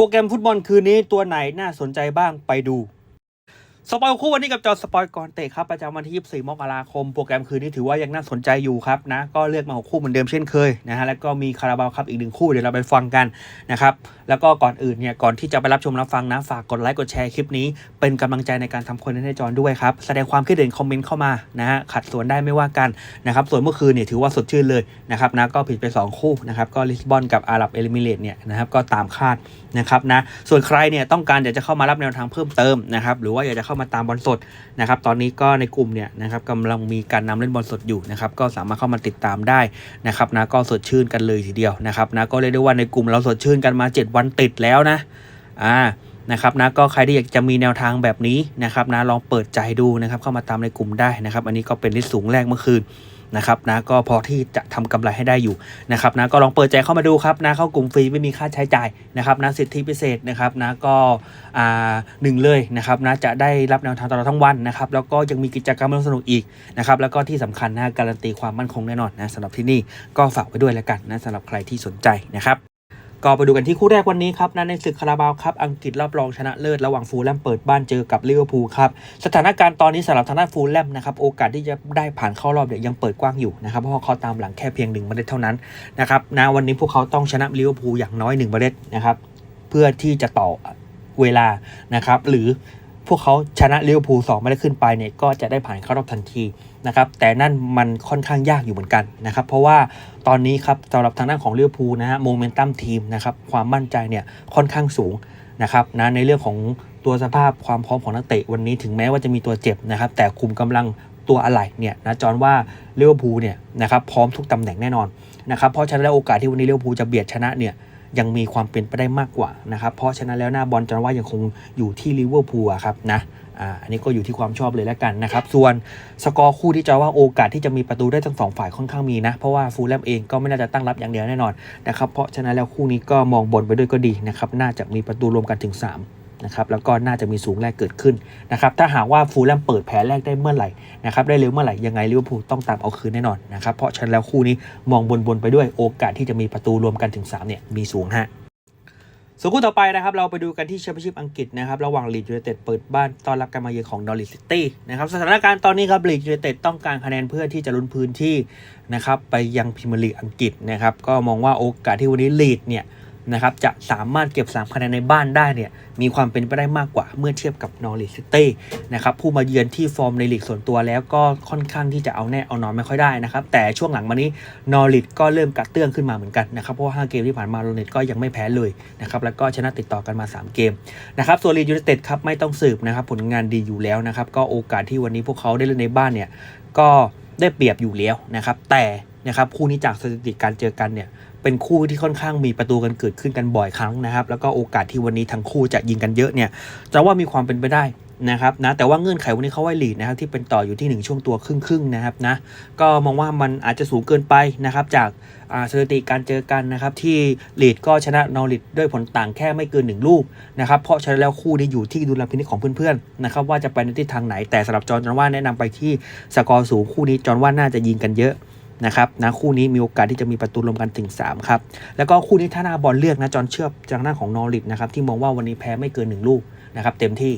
โปรแกรมฟุตบอลคืนนี้ตัวไหนน่าสนใจบ้างไปดู สปอยคู่วันนี้กับจอสปอยก่อนเตะครับประจำวันที่ 24 มกราคม โปรแกรมคืนนี้ถือว่ายังน่าสนใจอยู่ครับนะก็เลือกมาหกคู่เหมือนเดิมเช่นเคยนะฮะแล้วก็มีคาราบาวครับอีกหนึ่งคู่เดี๋ยวเราไปฟังกันนะครับแล้วก็ก่อนอื่นเนี่ยก่อนที่จะไปรับชมรับฟังนะฝากกดไลค์กดแชร์คลิปนี้ เป็นกำลังใจในการทำคอนเทนต์ให้จอนด้วยครับแสดงความคิดเห็นคอมเมนต์เข้ามานะฮะขัดสวนได้ไม่ว่ากันนะครับส่วนเมื่อคืนเนี่ยถือว่าสดชื่นเลยนะครับนะก็ผิดไป 2 คู่นะครับก็ลิสบอนกับอาหรับเอลิมิเลตเนี่ยนะครับก็ตามคาดนะครับนะส่วนใครเนี่ยต้องการอยากจะเข้ามารับแนวทางเพิ่มเติมนะครับหรือว่าอยากจะเข้ามาตามบอลสดนะครับตอนนี้ก็ในกลุ่มเนี่ยนะครับกำลังมีการนำเล่นบอลสดอยู่นะครับก็สามารถเข้ามาติดตามได้นะครับนะก็สดชื่นกันเลยทีเดียวนะครับนะก็เรียกได้ว่าในกลุ่มเราสดชื่นกันมา 7 วันติดแล้วนะอ่านะครับนะก็ใครที่อยากจะมีแนวทางแบบนี้นะครับนะลองเปิดใจดูนะครับเข้ามาตามในกลุ่มได้นะครับ อันนี้ก็เป็นลิสต์สูงแรกเมื่อคืน นะครับนะก็พอที่จะทำกำไรให้ได้อยู่นะครับนะก็ลองเปิดใจเข้ามาดูครับนะเข้ากลุ่มฟรีไม่มีค่าใช้จ่ายนะครับนะสิทธิพิเศษนะครับนะก็อ่าหนึ่งเลยนะครับนะจะได้รับแนวทางตลอดทั้งวันนะครับแล้วก็ยังมีกิจกรรมสนุกอีกนะครับแล้วก็ที่สำคัญนะการันตีความมั่นคงแน่นอนนะสำหรับที่นี่ก็ฝากไว้ด้วยแล้วกันนะสำหรับใครที่สนใจนะครับ ก็ไปดูกันที่คู่แรกวันนี้ครับนะในศึกคาราบาวครับอังกฤษรอบรองชนะเลิศระหว่างฟูลแลมเปิดบ้านเจอกับลิเวอร์พูลครับสถานการณ์ตอนนี้สำหรับทางด้านฟูลแลมนะครับโอกาสที่จะได้ผ่านเข้ารอบเนี่ยยังเปิดกว้างอยู่นะครับเพราะเขาตามหลังแค่เพียงหนึ่งเมล็ดเท่านั้นนะครับนะวันนี้พวกเขาต้องชนะลิเวอร์พูลอย่างน้อยหนึ่งเมล็ดนะครับเพื่อที่จะต่อเวลานะครับหรือ พวกเขาชนะลิเวอร์พูลสองเมล็ดขึ้นไปเนี่ยก็จะได้ผ่านเข้ารอบทันทีนะครับแต่นั่นมันค่อนข้างยากอยู่เหมือนกันนะครับเพราะว่าตอนนี้ครับสำหรับทางด้านของลิเวอร์พูลนะฮะโมเมนตัมทีมนะครับความมั่นใจเนี่ยค่อนข้างสูงนะครับนะในเรื่องของตัวสภาพความพร้อมของนักเตะวันนี้ถึงแม้ว่าจะมีตัวเจ็บนะครับแต่คุมกำลังตัวอะไรเนี่ยนะจอนว่าลิเวอร์พูลเนี่ยนะครับพร้อมทุกตำแหน่งแน่นอนนะครับเพราะฉะนั้นโอกาสที่วันนี้ลิเวอร์พูลจะเบียดชนะเนี่ย ยังมีความเป็นไปได้มากกว่านะครับเพราะฉะนั้นแล้วหน้าบอลจอนว่ายังคงอยู่ที่ลิเวอร์พูลครับนะอ่าอันนี้ก็อยู่ที่ความชอบเลยแล้วกันนะครับ ส่วนสกอร์คู่ที่จะว่าโอกาสที่จะมีประตูได้ทั้งสองฝ่ายค่อนข้างมีนะ เพราะว่าฟูลแลมเองก็ไม่น่าจะตั้งรับอย่างเดียวแน่นอนนะครับ เพราะฉะนั้นแล้วคู่นี้ก็มองบนไปด้วยก็ดีนะครับ น่าจะมีประตูรวมกันถึง 3 นะครับแล้วก็น่าจะมีสูงแรกเกิดขึ้นนะครับถ้าหากว่าฟูลแลมเปิดแผลแรกได้เมื่อไหร่นะครับได้เร็วเมื่อไหร่ยังไงลิเวอร์พูลต้องตามเอาคืนแน่นอนนะครับเพราะฉะนั้นแล้วคู่นี้มองบนบนๆไปด้วยโอกาสที่จะมีประตูรวมกันถึง3เนี่ยมีสูงฮะส่วนคู่ต่อไปนะครับเราไปดูกันที่แชมเปี้ยนชิพอังกฤษนะครับระหว่างลีดยูไนเต็ดเปิดบ้านต้อนรับการมาเยือนของนอริสซิตี้นะครับสถานการณ์ตอนนี้ครับลีดยูไนเต็ดต้องการคะแนนเพื่อที่จะลุ้นพื้นที่นะครับไปยังพรีเมียร์ลีกอังกฤษนะครับก็มองว่าโอกาสที่วันนี้ลีดเนี่ย นะครับจะสามารถเก็บ3คะแนนในบ้านได้เนี่ยมีความเป็นไปได้มากกว่าเมื่อเทียบกับนอริสซิตี้นะครับผู้มาเยือนที่ฟอร์มในลีกส่วนตัวแล้วก็ค่อนข้างที่จะเอาแน่เอานอนไม่ค่อยได้นะครับแต่ช่วงหลังมานี้นอริสก็เริ่มกระเตื้องขึ้นมาเหมือนกันนะครับเพราะว่าห้าเกมที่ผ่านมาโรเน็ตก็ยังไม่แพ้เลยนะครับแล้วก็ชนะติดต่อกันมา 3 เกมนะครับส่วนลีดยูไนเต็ดครับไม่ต้องสืบนะครับผลงานดีอยู่แล้วนะครับก็โอกาสที่วันนี้พวกเขาได้เล่นในบ้านเนี่ยก็ได้เปรียบอยู่แล้วนะครับแต่นะครับคู่นี้จากสถิติการเจอกันเนี่ย เป็นคู่ที่ค่อนข้างมีประตูกันเกิดขึ้นกันบ่อยครั้งนะครับ แล้วก็โอกาสที่วันนี้ทั้งคู่จะยิงกันเยอะเนี่ยจะว่ามีความเป็นไปได้นะครับนะแต่ว่าเงื่อนไขวันนี้เขาไว้ลีดนะครับที่เป็นต่ออยู่ที่ 1 ช่วงตัวครึ่งๆนะครับนะก็มองว่ามันอาจจะสูงเกินไปนะครับจากาสถิติการเจอกันนะครับที่ลีดก็ชนะนอริดด้วยผลต่างแค่ไม่เกิน 1 ลูกนะครับเพราะฉะนั้นแล้วคู่นี้อยู่ที่ดุลพินิจของเพื่อนๆนะครับว่าจะไปในทิศทางไหนแต่สำหรับจอห์นว่าแนะนำไปที่สกอร์สูงคู่นี้จอห์นว่าน่าจะยิงกันเยอะ นะครับนะคู่นี้มีโอกาสที่จะมีประตูรวมกันถึง 3 ครับ แล้วก็คู่นี้ถ้าหน้าบอลเลือกนะจอห์นเชื่อทางด้าของนอริทนะครับที่มองว่าวันนี้แพ้ไม่เกิน 1 ลูกนะครับเต็มที่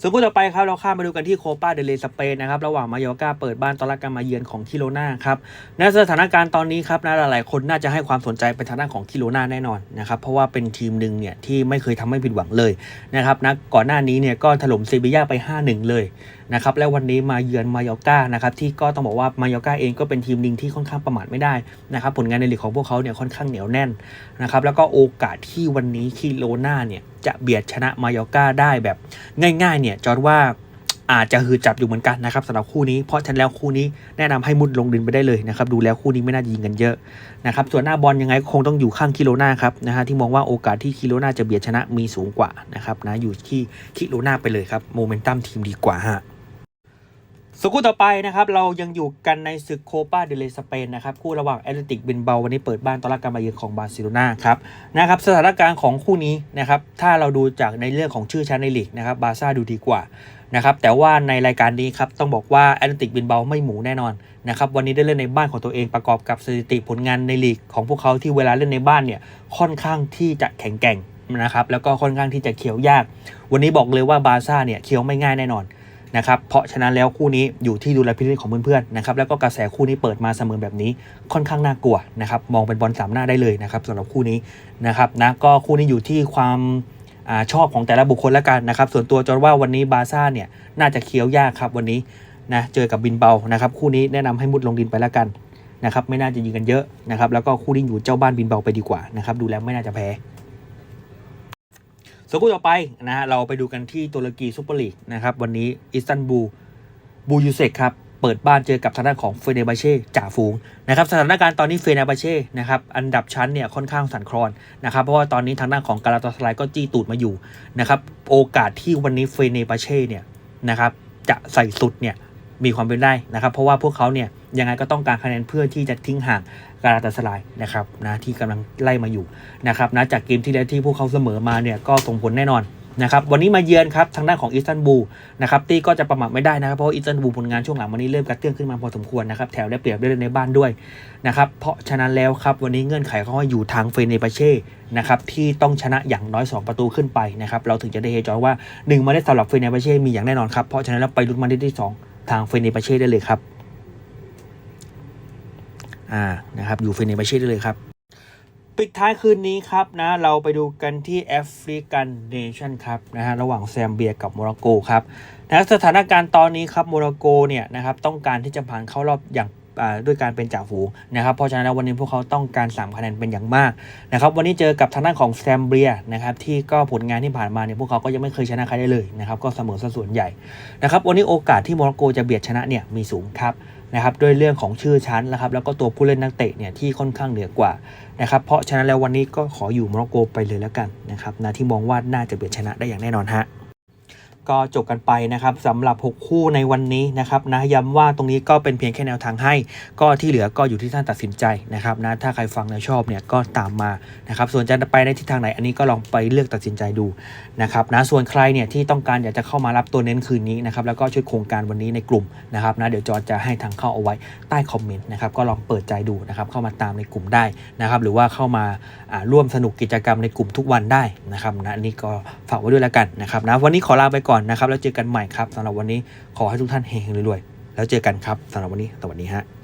ส่วนคู่ต่อไปครับเราข้ามมาดูกันที่โคปาเดเลสเปนนะครับระหว่างมายอกาเปิดบ้านต้อนรับการมาเยือนของคิโรนาครับในสถานการณ์ตอนนี้ครับนะหลายๆคนน่าจะให้ความสนใจไปทางด้านของคิโรนาแน่นอนนะครับเพราะว่าเป็นทีมหนึ่งเนี่ยที่ไม่เคยทำให้ผิดหวังเลยนะครับนะก่อนหน้านี้เนี่ยก็ถล่มเซบีย่าไป 5-1 เลยนะครับแล้ววันนี้มาเยือนมายอกานะครับที่ก็ต้องบอกว่ามายอกาเองก็เป็นทีมหนึ่งที่ค่อนข้างประมาทไม่ได้นะครับผลงานในลีกของพวกเขาเนี่ยค่อนข้างเหนียวแน่นนะครับแล้วก็โอกาสที่วันนี้คิโรนาเนี่ยจะเบียดชนะมายอกาได้แบบง่ายๆเนี่ยจอร์ดว่าอาจจะหืดจับอยู่เหมือนกันนะครับสำหรับคู่นี้เพราะฉันแล้วคู่นี้แนะนำให้มุดลงดินไปได้เลยนะครับดูแล้วคู่นี้ไม่น่ายิงกันเยอะนะครับส่วนหน้าบอลยังไงก็คงต้องอยู่ข้างคิโลนาครับนะฮะที่มองว่าโอกาสที่คิโลนาจะเบียดชนะมีสูงกว่านะครับนะอยู่ที่คิโลนาไปเลยครับโมเมนตัมทีมดีกว่าฮะ สกคู่ต่อไปนะครับ เรายังอยู่กันในศึกโคปาเดเลสเปนนะครับ คู่ระหว่างแอตเลติกบินเบาวันนี้เปิดบ้านต้อนรับการมาเยือนของบาร์เซโลนาครับนะครับสถานการณ์ของคู่นี้นะครับถ้าเราดูจากในเรื่องของชื่อชั้นในลีกนะครับบาร์ซ่าดูดีกว่านะครับแต่ว่าในรายการนี้ครับต้องบอกว่าแอตเลติกบินเบาไม่หมูแน่นอนนะครับวันนี้ได้เล่นในบ้านของตัวเองประกอบกับสถิติผลงานในลีกของพวกเขาที่เวลาเล่นในบ้านเนี่ยค่อนข้างที่จะแข็งแกร่งนะครับแล้วก็ค่อนข้างที่จะเขียวยาก วันนี้บอกเลยว่าบาร์ซ่าเนี่ยเคี้ยวไม่ง่ายแน่นอน นะครับเพราะฉะนั้นแล้วคู่นี้อยู่ที่ดูแลพินิจของเพื่อนๆนะครับแล้วก็กระแสคู่นี้เปิดมาเสมอแบบนี้ค่อนข้างน่ากลัวนะครับมองเป็นบอลสามหน้าได้เลยนะครับสำหรับคู่นี้นะครับนะก็คู่นี้อยู่ที่ความอชอบของแต่ละบุคคลแล้วกันนะครับส่วนตัวจนว่าวันนี้บาซ่าเนี่ยน่าจะเคี้ยวยากครับวันนี้นะเจอกับบินเบานะครับคู่นี้แนะนำให้มุดลงดินไปแล้วกันนะครับไม่น่าจะยิงกันเยอะนะครับแล้วก็คู่นี้อยู่เจ้าบ้านบินเบาไปดีกว่านะครับดูแล้วไม่น่าจะแพ้ ส่วนคู่ต่อไปนะฮะเราไปดูกันที่ตุรกีซุปเปอร์ลีกนะครับวันนี้อิสตันบูลบูยูเซกครับเปิดบ้านเจอกับทางด้านของเฟเนบาเช่จ่าฝูงนะครับสถานการณ์ตอนนี้เฟเนบาเช่นะครับอันดับชั้นเนี่ยค่อนข้างสั่นคลอนนะครับเพราะว่าตอนนี้ทางด้านของกาลาตาสไลก็จี้ตูดมาอยู่นะครับโอกาสที่วันนี้เฟเนบาเช่เนี่ยนะครับจะใส่สุดเนี่ยมีความเป็นได้นะครับเพราะว่าพวกเขาเนี่ย ยังไงก็ต้องการคะแนนเพื่อที่จะทิ้งห่างกาลาตาสไลนะครับนะที่กำลังไล่มาอยู่นะครับนะจากเกมที่แล้วที่พวกเขาเสมอมาเนี่ยก็ส่งผลแน่นอนนะครับวันนี้มาเยือนครับทางด้านของอิสตันบูลนะครับตี้ก็จะประมาทไม่ได้นะครับเพราะอิสตันบูลผลงานช่วงหลังวันนี้เริ่มกระเตื้องขึ้นมาพอสมควรนะครับแถวได้เปรียบได้ในบ้านด้วยนะครับเพราะฉะนั้นแล้วครับวันนี้เงื่อนไขเขาอยู่ทางเฟเนปาเช่นะครับที่ต้องชนะอย่างน้อย 2 ประตูขึ้นไปนะครับเราถึงจะได้เฮจอยว่า1มาได้สำหรับเฟเนปาเช่มีอย่างแน่นอนครับเพราะฉะนั้นเราไปลุ้นมาได้ที่ 2 ทางเฟเนปาเช่ได้เลยครับ อ่านะครับอยู่เฟเนปาเช่ได้เลยครับ ปิดท้ายคืนนี้ครับนะเราไปดูกันที่แอฟริกันเนชั่นครับนะฮะระหว่างแซมเบียกับโมร็อกโกครับนะสถานการณ์ตอนนี้ครับโมร็อกโกเนี่ยนะครับต้องการที่จะผ่านเข้ารอบอย่างด้วยการเป็นจ่าฝูงนะครับ เพราะฉะนั้นแล้ววันนี้พวกเขาต้องการ 3 คะแนนเป็นอย่างมากนะครับ วันนี้เจอกับทางด้านของแซมเบียนะครับที่ก็ผลงานที่ผ่านมาเนี่ยพวกเขาก็ยังไม่เคยชนะใครได้เลยนะครับ ก็เสมอซะส่วนใหญ่นะครับ วันนี้โอกาสที่โมร็อกโกจะเบียดชนะเนี่ยมีสูงครับ นะครับด้วยเรื่องของชื่อชั้นนะครับแล้วก็ตัวผู้เล่นนักเตะเนี่ยที่ค่อนข้างเหนือกว่านะครับเพราะฉะนั้นแล้ววันนี้ก็ขออยู่โมร็อกโกไปเลยแล้วกันนะครับนะที่มองว่าน่าจะเบียดชนะได้อย่างแน่นอนฮะ ก็จบกันไปนะครับสำหรับ 6 คู่ในวันนี้นะครับนะย้ำว่าตรงนี้ก็เป็นเพียงแค่แนวทางให้ ก็ที่เหลือก็อยู่ที่ท่านตัดสินใจนะครับนะถ้าใครฟังแล้วชอบเนี่ยก็ตามมานะครับส่วนจะไปในทิศทางไหนอันนี้ก็ลองไปเลือกตัดสินใจดูนะครับนะส่วนใครเนี่ยที่ต้องการอยากจะเข้ามารับตัวเน้นคืนนี้นะครับแล้วก็ช่วยโครงการวันนี้ในกลุ่มนะครับนะเดี๋ยวจอจะให้ทางเข้าเอาไว้ใต้คอมเมนต์นะครับก็ลองเปิดใจดูนะครับเข้ามาตามในกลุ่มได้นะครับหรือว่าเข้ามาร่วมสนุกกิจกรรมในกลุ่มทุกวันได้นะครับนะอันนี้ก็ฝากไว้ด้วยแล้วกันนะครับนะวันนี้ขอลาไปก่อนนะครับ แล้วเจอกันใหม่ครับสำหรับวันนี้ขอให้ทุกท่านเฮงๆรวยๆแล้วเจอกันครับสำหรับวันนี้สวัสดีฮะ